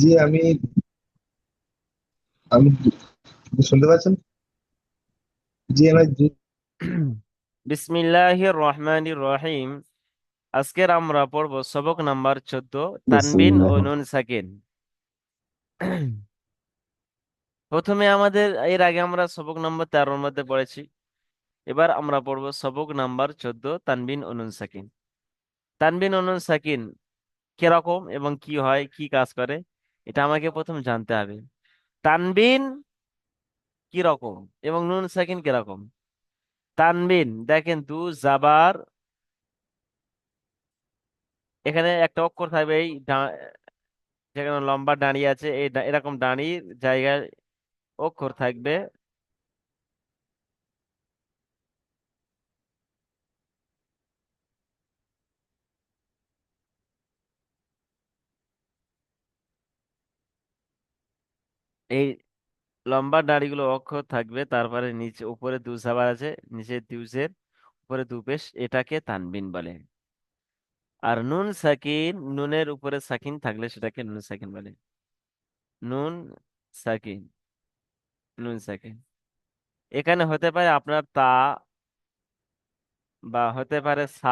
জি আমি আমি শুনতে পাচ্ছেন? জি আমি বিসমিল্লাহির রহমানির রহিম। আজকের আমরা পড়ব সবক নাম্বার চোদ্দ, তানবিন ও নুন সাকিন। প্রথমে আমাদের, এর আগে আমরা সবক নাম্বার তেরোর মধ্যে পড়েছি। এবার আমরা পড়ব সবক নাম্বার চোদ্দ, তানবিন ও নুন সাকিন। তানবিন ও নুন সাকিন কীরকম এবং কি হয়, কি কাজ করে? এটা আমাকে প্রথম জানতে হবে। তানবিন কি রকম এবং নুন সাকিন কীরকম? তানবিন, দেখেন দু জাবার এখানে একটা অক্ষর থাকবে, এই যেখানে লম্বা দাঁড়িয়ে আছে, এই এরকম দাঁড়ির জায়গায় অক্ষর থাকবে। এই লম্বা দাঁড়িগুলো অক্ষর থাকবে, তারপরে নিচে, উপরে দু সাবার আছে, নিচে দুজের উপরে দু পেশ, এটাকে তানবিন বলে। আর নুন সাকিন, নুনের উপরে সাকিন থাকলে সেটাকে নুন সাকিন বলে। নুন সাকিন নুন সাকিন। এখানে হতে পারে আপনার তা বা হতে পারে সা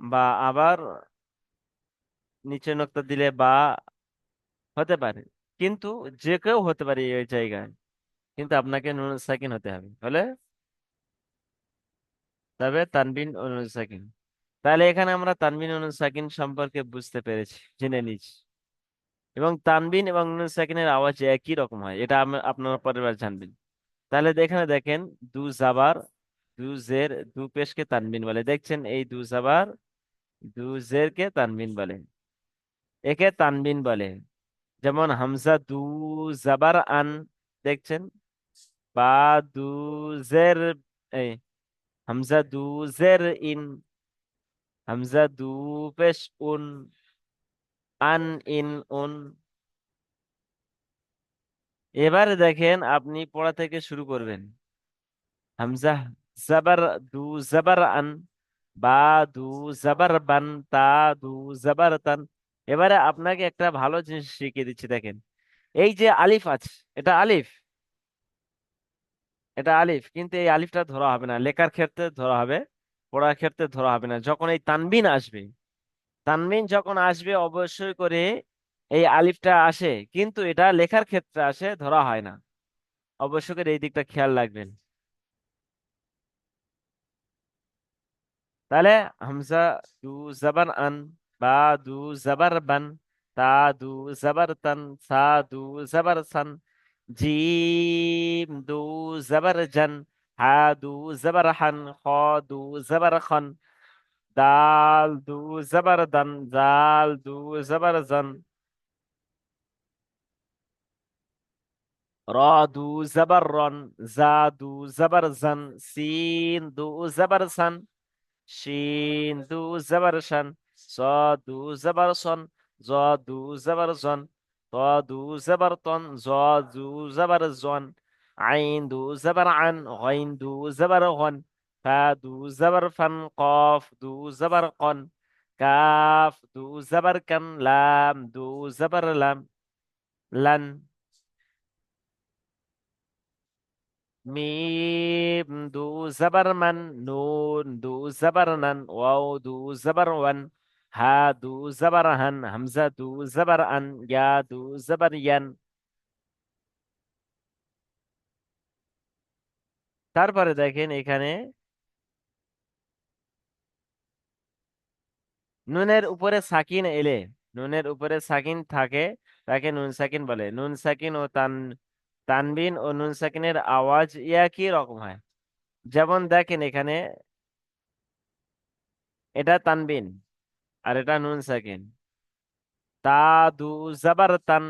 বা আবার নিচে নোক্তা দিলে বা, হতে পারে। কিন্তু যে কেউ হতে পারে এই জায়গায়, কিন্তু আপনাকে নুন সাকিন হতে হবে হলে তবে তানবিন ও সাকিন তাহলে এখানে আমরা তানবিন ও সাকিন সম্পর্কে বুঝতে পেরেছি, জেনে নিচ্ছি এবং তানবিন এবং নুন সাকিনের আওয়াজ একই রকম হয়, এটা আপনারা পরের বার জানবেন। তাহলে এখানে দেখেন, দু জাবার, দু জের, দু পেশকে তানবিন বলে। দেখছেন, এই দু জাবার দু জেরকে তানবিন বলে। একে তানবিন বলে। যেমন হামজা দু জাবার আন, দেখছেন? বা দু জের, এই, হামজা দু জের ইন, হামজা দু পেশ উন, আন ইন উন। এবারে দেখেন আপনি পড়া থেকে শুরু করবেন। হামজা জাবার দু জাবার আন, বা দু জাবার বান, তা দু জাবার তান। এবারে আপনাকে একটা ভালো জিনিস শিখিয়ে দিচ্ছি, দেখেন। এই যে আলিফ আছে, এটা আলিফ। এটা আলিফ, কিন্তু এই আলিফটা ধরা হবে না। লেখার ক্ষেত্রে ধরা হবে, পড়ার ক্ষেত্রে ধরা হবে না। যখন এই তানবিন আসবে, তানবিন যখন আসবে, অবশ্যই করে এই আলিফটা আসে, কিন্তু এটা লেখার ক্ষেত্রে আসে, ধরা হয় না। অবশ্যই করে এই দিকটা খেয়াল রাখবেন। তাহলে হামজা দু জাবার আন বা দু জাবার বান তা দু জাবার তান সা দু জাবার সান জিম দু জাবার জান হা দু জাবার হান খ দু জাবার খন দাল দু জাবার দান জাল দু জাবার জান র দু জাবার রন জা দু জাবার জান সিন দু জাবার সান শিন দু জাবার শান স দু জাবার সন জ দু জাবার জন ত দু জাবার তন জ জাবার জন আইন দু জাবার আন গইন দু জাবার গন ফা দু জাবার ফান কফ দু জাবার কন কাফ দু জাবার কান লাম দু জাবার লাম লান। মিম দু জাবার মান নুন দু জাবার নান ওয়াও দু জাবার ওয়ান জাবার আন ইয়া দু জাবার ইয়ান তারপরে দেখেন এখানে নুনের উপরে সাকিন এলে, নুনের উপরে সাকিন থাকে, তাকে নুন সাকিন বলে। নুন সাকিন ও তান, তানবিন ও নুন সাকিনের আওয়াজ একই রকম হয়। যেমন দেখেন এখানে, এটা তানবিন। আর এটা নুন সাকিন তা দু জাবার তান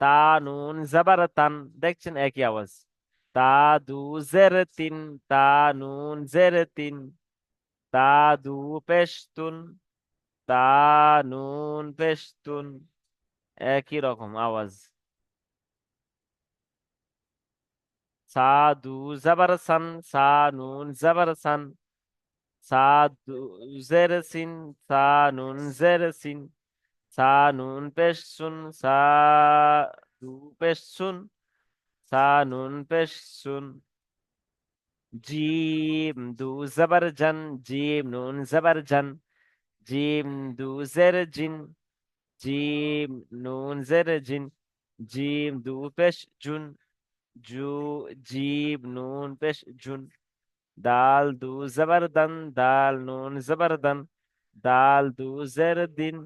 তা নুন জাবার তান দেখছেন একই আওয়াজ তা দু জের তিন তা নুন জের তিন তা দু পেশতুন তা নুন পেশতুন একই রকম আওয়াজ সা দু জাবার সান সা নুন জাবার সান সা দু জের সিন সা নুন জের সিন সা নুন পেশ সুন সা দু পেশ সুন সা নুন পেশ সুন জিম দু জবর জন জিম নুন জবর জন জিম দু জের জিন জিম নুন জের জিন জিম দু পেশ জুন জু জিম নুন পেশ জুন দাল দু জবর দন দাল নুন জবর দন দাল দু জের দিন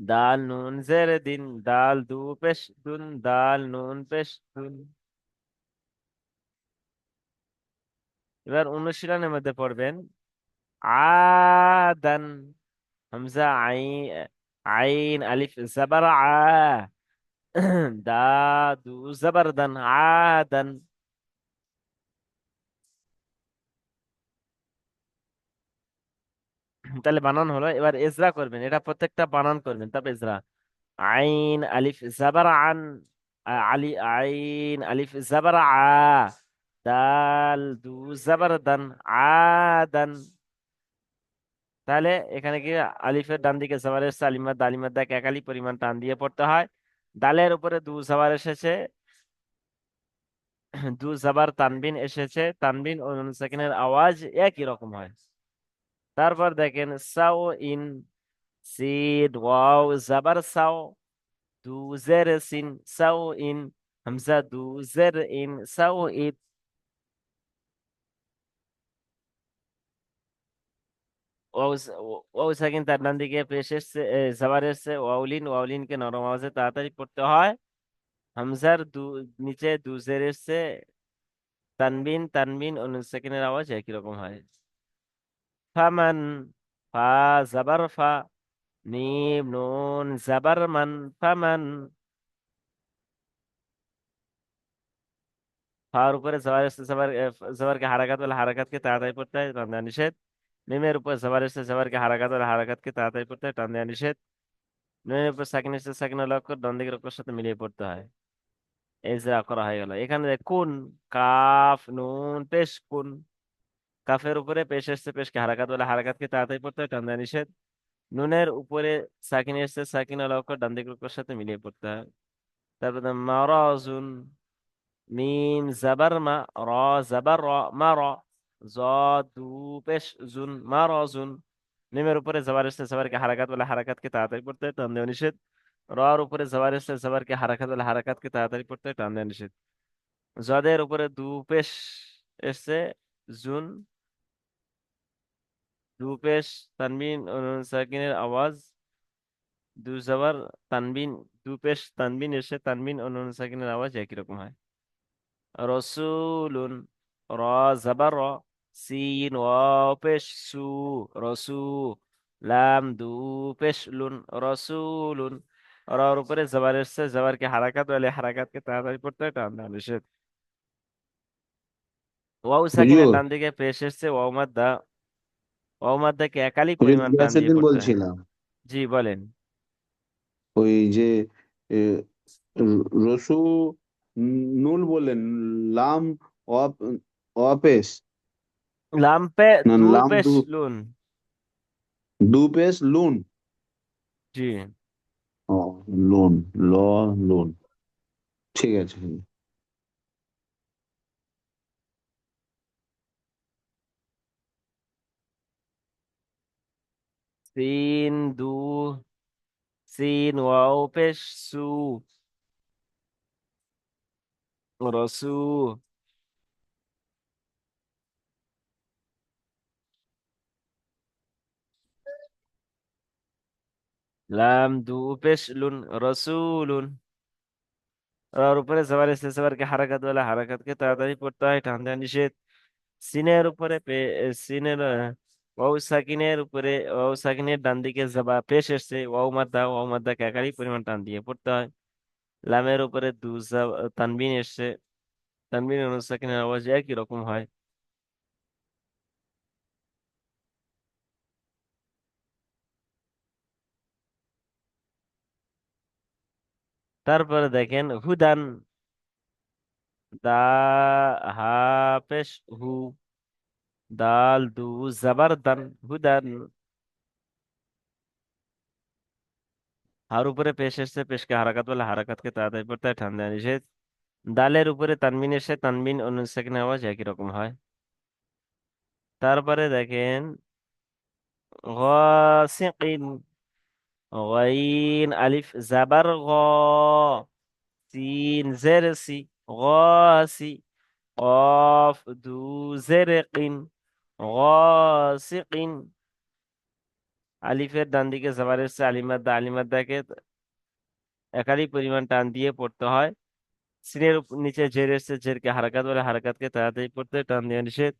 দাল নুন জের দিন দাল দু পেশ দুন দাল নুন পেশ দুন এবার অনুশীলনের মধ্যে পড়বেন আদান হামজা আইন আইন আলিফ জবর আ দা দু জবর দান আদান তাহলে বানান হলো। এবার এজরা করবেন, এটা প্রত্যেকটা বানান করবেন। তারপর এজরা। আইন আলিফ জাবার আন আলি, আইন আলিফ জাবার, আ, দাল, দু, জাবার দান আদান তাহলে এখানে কি আলিফের ডান দিকে জাবার এসেছে আলিমার দালিমার দাগ এক আলিফ পরিমাণ টান দিয়ে পড়তে হয়। দালের উপরে দু জাবার এসেছে। দু জাবার তানবিন এসেছে। তানবিন ও নুন সাকিনের আওয়াজ একই রকম হয়। তারপর দেখেন, সাও ইন সিন ওয়াও, জাবার সাও, দু, জের, সিন, সাও ইন, হামজা, দু, জের, ইন, সাও ওয়াও সাকিন তার ডান দিকে পেশ এসছে জাবার এসছে ওয়াউলিন নরম আওয়াজে তাড়াতাড়ি পড়তে হয়। হামজার দু, নিচে দু জের এসছে, তানবিন তানবিন ও নুন আওয়াজ একই রকম হয়। ফামান ফা জাবার ফা মিম নুন জাবার মান ফামান ফার উপরে জবর এসছে জবর জবরকে হারাকাত বলে হারাকাতকে তাড়াতাড়ি পড়তে হয়, টান দেওয়া নিষেধ। মিমের উপর জবর এসছে জবরকে হারাকাত বলে হারাকাতকে তাড়াতাড়ি পড়তে হয়, টান দেওয়া নিষেধ। নুনের উপর সাকিন এসছে সাকিন অক্ষর ডান দিকের সাথে মিলিয়ে পড়তে হয়। এই যে করা হয়ে গেল। এখানে কুন কাফ, নুন, পেশ, কুন। কাফের উপরে পেশ এসছে, পেশকে হারাকাত বলে হারাকাতকে তাড়াতাড়ি পড়তে হয়, টান দেওয়া নিষেধ। নুনের উপরে সাকিন এসছে, সাকিন অক্ষর ডান দিকের অক্ষরের সাথে মিলিয়ে পড়তে হয়। তারপর মারাজুন মিম জাবার মা র জাবার র, মা র জ দু পেশ জুন, মা র জুন, মিমের উপরে জবার এসছে, জবারকে হারাকাত বলে হারাকাতকে তাড়াতাড়ি পড়তে হয়, টান দেওয়া নিষেধ। রর উপরে জবার এসছে, জবারকে হারাকাত বলে হারাকাতকে তাড়াতাড়ি পড়তে হয়, টান দেওয়া নিষেধ। জদের উপরে দু পেশ এসছে, জুন দু পেশ তানবিন ও নুন সাকিনের আওয়াজ দু জবর তানবিন দু পেশ তানবিন এসে তানবিন ও নুন সাকিনের আওয়াজ একই রকম হয় রসুলুন র জাবার র সিন ওয়াও পেশ সু রসু লাম দু পেশ লুন রসুলুন রর উপরে জবার এসছে জবারকে হারাকাত বলে হারাকাতকে তাড়াতাড়ি পড়তে হয় টান দেওয়া নিষেধ ওয়াও সাকিনের হুজুর ডান দিকে পেশ এসছে ওয়াও মাদ্দা ওয়াও মাদ্দাকে একালি পরিমাণ টান দিয়ে পড়তে হয়। বলছিলাম। জি বলেন। ওই যে এ, র- রসু নুল বললেন লাম অপ অপেশ লাম্পে না দু লাম পেশ দু। লুন। দু পেশ লুন। জি। ও লুন ল লুন। ঠিক আছে। হুজুর। সিন দু সিন ওয়াও পেশ সু রসু লাম দু পেশ লুন রসুলুন আর উপরে জবার এসে জবরকে হারাকাত বলে হারাকাতকে তাড়াতাড়ি পড়তে হয় টান দেওয়া নিষেধ সিনের উপরে পে সিনের আহ, ওয়াও সাকিনের উপরে, ওয়াও সাকিনের ডান দিকে জবা পেশ এসছে, ওয়াও মাদ্দা, ওয়াও মাদ্দাকে একারই পরিমাণ টান দিয়ে পড়তে হয়। লামের উপরে দু তানবিন এসছে। তানবিন ও সাকিনের আওয়াজ একই রকম হয়। তারপরে দেখেন হুদান, দা, হা, পেশ, হু দাল দু জবর দান হুদান হার উপরে পেশ এসছে, পেশকে হারাকাত বলে হারাকাতকে তাড়াতাড়ি পড়তে টান নিষেধ। দালের উপরে তানবিন এসে তানবিন ও নুন আওয়াজ একই রকম হয়। তারপরে দেখেন, গাসিকিন, গাইন, আলিফ, জাবার, গ, সিন, জের, সি, গাসি দু, জের, কিন। গাসিকিন আলিফের ডান দিকে জাবার এসছে আলিমাদ্দা আলিমাদ্দাকে একাধিক পরিমাণ টান দিয়ে পড়তে হয়। সিনের নিচে জের এসছে, জেরকে হারাকাত বলে হারাকাতকে তাড়াতাড়ি পড়তে টান দেওয়া নিষেধ।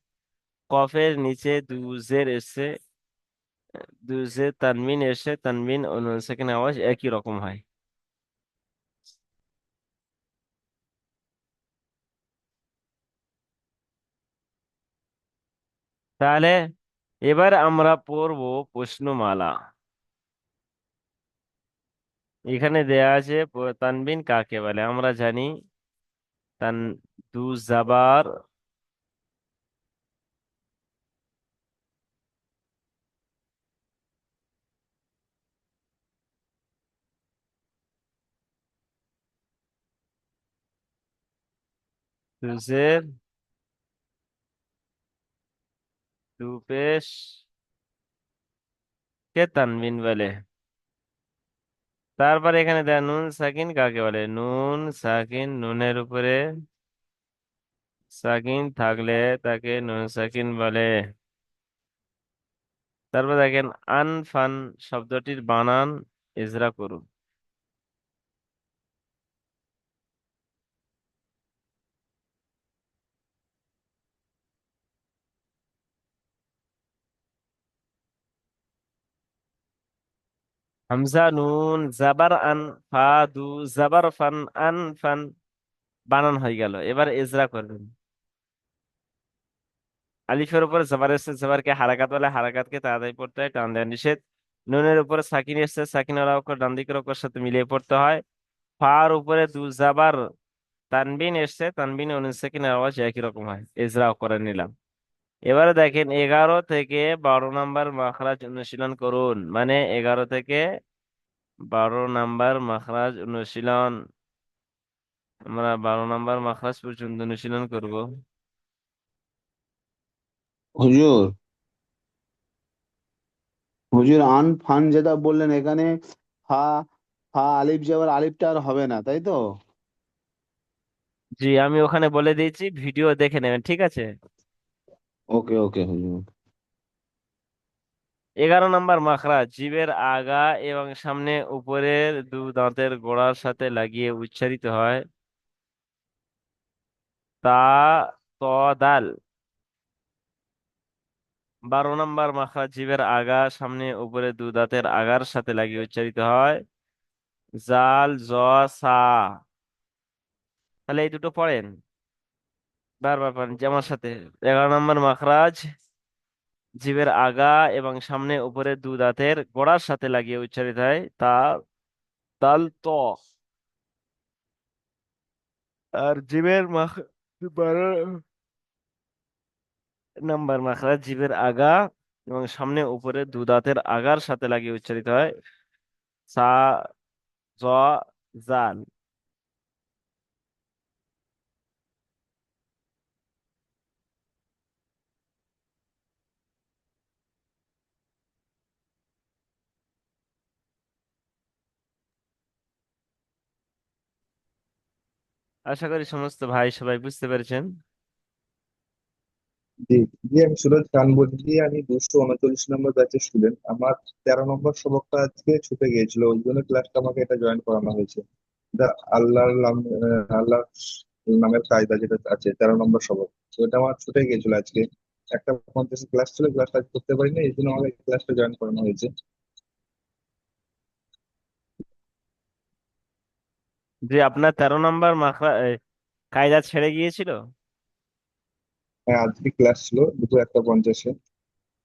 কফের নিচে দু জের এসছে, দু জের তানমিন এসে তানমিন ও নুন সাকিনের আওয়াজ একই রকম হয়। তাহলে এবার আমরা পড়ব প্রশ্নমালা। এখানে দেয়া আছে প- তানবিন কাকে বলে? আমরা জানি তান, দু জাবার। দু পেশ কে তানবিন বলে তারপর এখানে দেয়া নুন সাকিন কাকে বলে নুন সাকিন নুনের উপরে সাকিন থাকলে তাকে নুন সাকিন বলে তারপর দেখেন আনফান শব্দটির বানান ইজরা করুন হামজা নুন জাবার আন ফা দু জাবার ফান আন ফান বানান হয়ে গেল এবার ইজরা করবেন আলিফের উপর জবর এসছে জবরকে হারাকাত বলে হারাকাতকে তাড়াতাড়ি পড়তে হয় টান দেওয়া নিষেধ নুনের উপরে সাকিন এসছে সাকিন ওরা অক্ষর ডান দিকের অক্ষর সাথে মিলিয়ে পড়তে হয় ফার উপরে দু জাবার তানবিন এসছে তানবিন অনু সাকিনের আওয়াজ একই রকম হয় ইজরাও করে নিলাম এবারে দেখেন এগারো থেকে বারো নাম্বার মাখরাজ অনুশীলন করুন। মানে এগারো থেকে বারো নাম্বার মাখরাজ অনুশীলন। আমরা বারো নাম্বার মাখরাজ পর্যন্ত অনুশীলন করব। হুজুর হুজুর আন ফান যেটা বললেন এখানে ফা ফা আলিফ যাবার আলিফটা আর হবে না তাই তো? জি আমি ওখানে বলে দিয়েছি ভিডিও দেখে নেবেন ঠিক আছে? ওকে ওকে এগারো নম্বর মাখরাজ জিভের আগা এবং সামনে উপরের দু দাঁতের গোড়ার সাথে লাগিয়ে উচ্চারিত হয়, তা, ত, দাল। বারো নম্বর মাখরাজ জিভের আগা, সামনে উপরে দু দাঁতের আগার সাথে লাগিয়ে উচ্চারিত হয়, জাল, জ, সা। তাহলে এই দুটো পড়েন। বারবার পড়েন যে আমার সাথে। এগারো নম্বর মাখরাজ, জিভের আগা এবং সামনে উপরে দু দাঁতের গোড়ার সাথে লাগিয়ে উচ্চারিত হয় তা, তাল, ত। আর জিভের মাখ, বারো, নাম্বার মাখরাজ, জিভের আগা এবং সামনে উপরে দু দাঁতের আগার সাথে লাগিয়ে উচ্চারিত হয় সা জ জাল আশা করি সমস্ত ভাই সবাই বুঝতে পেরেছেন। জি জি, আমি সুরজ খান বলছি আমি দুশো উনচল্লিশ নম্বর ব্যাচের স্টুডেন্ট আমার তেরো নম্বর সবকটা আজকে ছুটে গিয়েছিল, ওই জন্য ক্লাসটা আমাকে এটা জয়েন করানো হয়েছে। এটা আল্লাহর নাম আল্লাহ নামের কায়দা যেটা আছে, তেরো নম্বর সবক। তো এটা আমার ছুটে গিয়েছিল আজকে। একটা পঞ্চাশ ক্লাস ছিল ক্লাসটা করতে পারিনি, এই জন্য আমাকে ক্লাসটা জয়েন করানো হয়েছে। যে আপনার তেরো নম্বর মাখরা কায়দা ছেড়ে গিয়েছিল? হ্যাঁ আজকে ক্লাস ছিল দুপুর একটা পঞ্চাশে।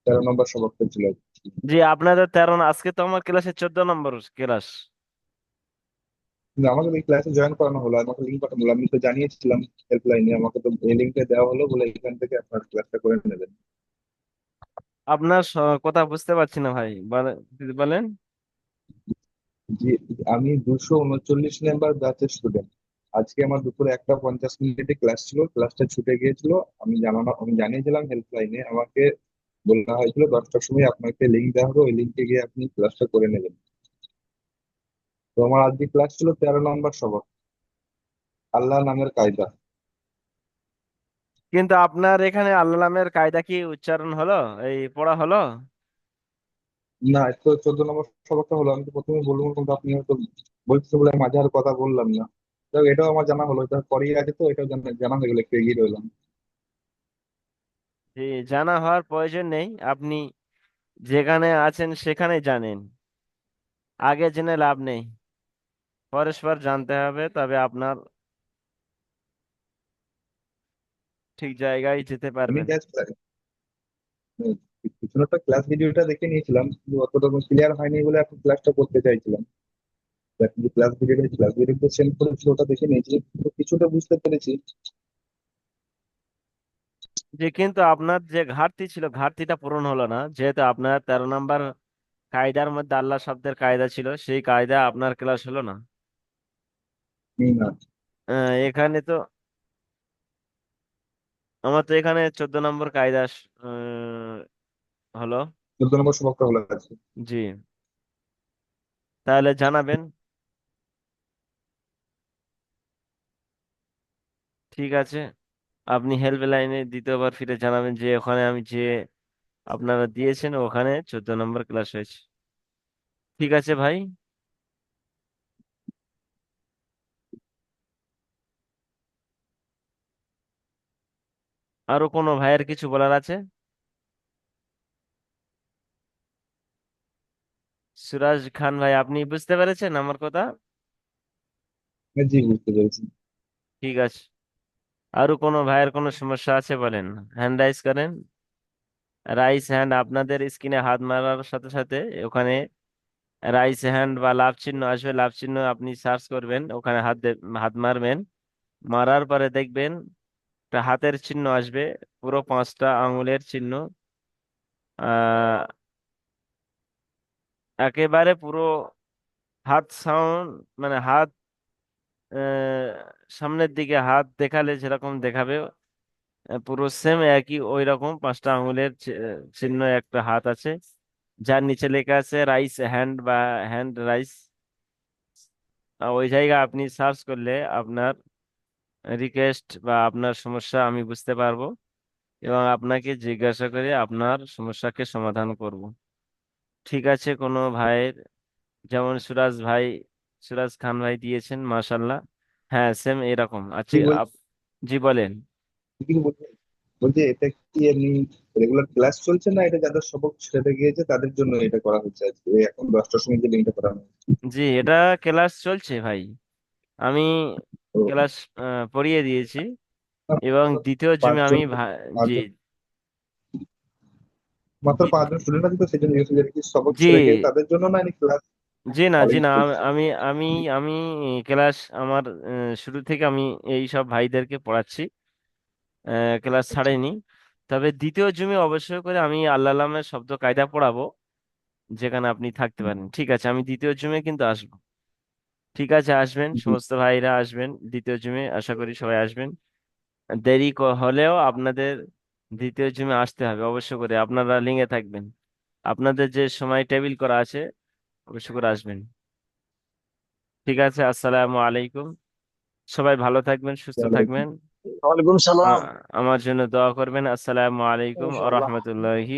তেরো নম্বর সবকটা ছিল। জি আপনাদের তেরো আজকে তো আমার ক্লাসে চোদ্দ নম্বর ক্লাস কিন্তু আমাকে এই ক্লাসে জয়েন করানো হলো আমাকে লিঙ্ক পাঠানো হলো। আমি তো জানিয়েছিলাম হেল্পলাইনে আমাকে তো এই লিঙ্কটা দেওয়া হলো বলে এখান থেকে আপনার ক্লাসটা করে নেবেন। আপনার কথা বুঝতে পারছি না ভাই বলেন। জি আমি দুশো উনচল্লিশ নাম্বার ব্যাচের স্টুডেন্ট আজকে আমার দুপুরে একটা পঞ্চাশ মিনিটে ক্লাস ছিল ক্লাসটা ছুটে গিয়েছিল। আমি জানানো, আমি জানিয়েছিলাম হেল্পলাইনে আমাকে বলা হয়েছিল দশটার সময় আপনাকে লিঙ্ক দেওয়া হবে, ওই লিঙ্কে গিয়ে আপনি ক্লাসটা করে নেবেন। তো আমার আজকে ক্লাস ছিল তেরো নম্বর সবক আল্লাহ নামের কায়দা। কিন্তু আপনার এখানে আল্লাহ নামের কায়দা কি উচ্চারণ হলো? এই পড়া হলো? না তো চোদ্দ নম্বর সবকটা হলো আমি তো প্রথমে বলব কিন্তু আপনি হয়তো বলছেন বলে মাঝে আর কথা বললাম না। তো এটাও আমার জানা হলো এটা পরেই আছে তো এটাও জানা জানা হয়ে গেলো একটু এগিয়ে রইলাম। জি জানা হওয়ার প্রয়োজন নেই আপনি যেখানে আছেন সেখানে জানেন। আগে জেনে লাভ নেই। পরস্পর জানতে হবে তবে আপনার ঠিক জায়গায় যেতে আমি পারবেন। জাস্ট কিছু একটা ক্লাস ভিডিওটা দেখে নিয়েছিলাম কিন্তু অতটা ক্লিয়ার হয়নি বলে এখন ক্লাসটা করতে চাইছিলাম। যে ক্লাস ভিডিওটা ক্লাস ভিডিওটা সেন্ড করেছিল ওটা দেখে নিয়েছি। কিছুটা বুঝতে পেরেছি। যে কিন্তু আপনার যে ঘাটতি ছিল ঘাটতিটা পূরণ হলো না। যেহেতু আপনার তেরো নম্বর কায়দার মধ্যে আল্লাহ শব্দের কায়দা ছিল সেই কায়দা আপনার ক্লাস হলো না। এখানে তো আমার তো এখানে চোদ্দ নম্বর কায়দা হলো চোদ্দ নম্বর হলো আছে জি। তাহলে জানাবেন। ঠিক আছে। আপনি হেল্প লাইনে দ্বিতীয়বার ফিরে জানাবেন যে ওখানে আমি যে আপনারা দিয়েছেন ওখানে চোদ্দ নম্বর ক্লাস হয়েছে। ঠিক আছে ভাই? আরও কোনো ভাইয়ের কিছু বলার আছে? সুরাজ খান ভাই আপনি বুঝতে পেরেছেন আমার কথা? হ্যাঁ, জি বুঝতে পেরেছি। ঠিক আছে। আরও কোনো ভাইয়ের কোনো সমস্যা আছে বলেন? হ্যান্ড রাইজ করেন। রাইস হ্যান্ড আপনাদের স্ক্রিনে হাত মারার সাথে সাথে ওখানে রাইস হ্যান্ড বা লাভ চিহ্ন আসবে লাভ চিহ্ন আপনি সার্চ করবেন ওখানে হাত হাত মারবেন। মারার পরে দেখবেন হাতের চিহ্ন আসবে পুরো পাঁচটা আঙুলের চিহ্ন। আহ একেবারে পুরো হাত সাউন্ড মানে হাত সামনের দিকে হাত দেখালে যেরকম দেখাবে পুরো সেম একই ওই রকম পাঁচটা আঙুলের চিহ্ন একটা হাত আছে। যার নিচে লেখা আছে রাইস হ্যান্ড বা হ্যান্ড রাইস ওই জায়গা আপনি সার্চ করলে আপনার রিকোয়েস্ট বা আপনার সমস্যা আমি বুঝতে পারব এবং আপনাকে জিজ্ঞাসা করে আপনার সমস্যাকে সমাধান করব। ঠিক আছে কোনো ভাইয়ের যেমন সুরাজ ভাই সুরাজ খান ভাই দিয়েছেন মাশাল্লাহ হ্যাঁ সেম এরকম। আচ্ছা বল আপ- জি বলেন। বলছি বলছি এটা কি এমনি রেগুলার ক্লাস চলছে না এটা যাদের সবক ছেড়ে গিয়েছে তাদের জন্য এটা করা হচ্ছে আজকে? এই এখন দশটার সময় যে লিঙ্কটা করা হয়েছে। জি এটা ক্লাস চলছে ভাই। আমি ক্লাস পড়িয়ে দিয়েছি এবং দ্বিতীয় জুমে আমি পাঁচজন ভা- জি। পাঁচজন মাত্র পাঁচজন স্টুডেন্ট আছে তো সেজন্য কি সবক জি। গিয়ে তাদের জন্য না ক্লাস জি না জি না। চলছে আমি আমি আমি ক্লাস আমার আহ, শুরু থেকে আমি এই সব ভাইদেরকে পড়াচ্ছি। ক্লাস ছাড়েনি। তবে দ্বিতীয় জুমে অবশ্যই করে আমি আল্লাহ আল্লামের শব্দ কায়দা পড়াবো যেখানে আপনি থাকতে পারেন। ঠিক আছে আমি দ্বিতীয় জুমে কিন্তু আসব। ঠিক আছে আসবেন। সমস্ত ভাইরা আসবেন দ্বিতীয় জুমে। আশা করি সবাই আসবেন। দেরি ক- হলেও আপনাদের দ্বিতীয় জুমে আসতে হবে অবশ্য করে আপনারা লিঙ্কে থাকবেন। আপনাদের যে সময় টেবিল করা আছে অবশ্য করে আসবেন। ঠিক আছে আসসালামু আলাইকুম। সবাই ভালো থাকবেন সুস্থ থাকবেন। আমার জন্য দোয়া করবেন। আসসালামু আলাইকুম ইনশাআল্লাহ। রহমতুল্লাহি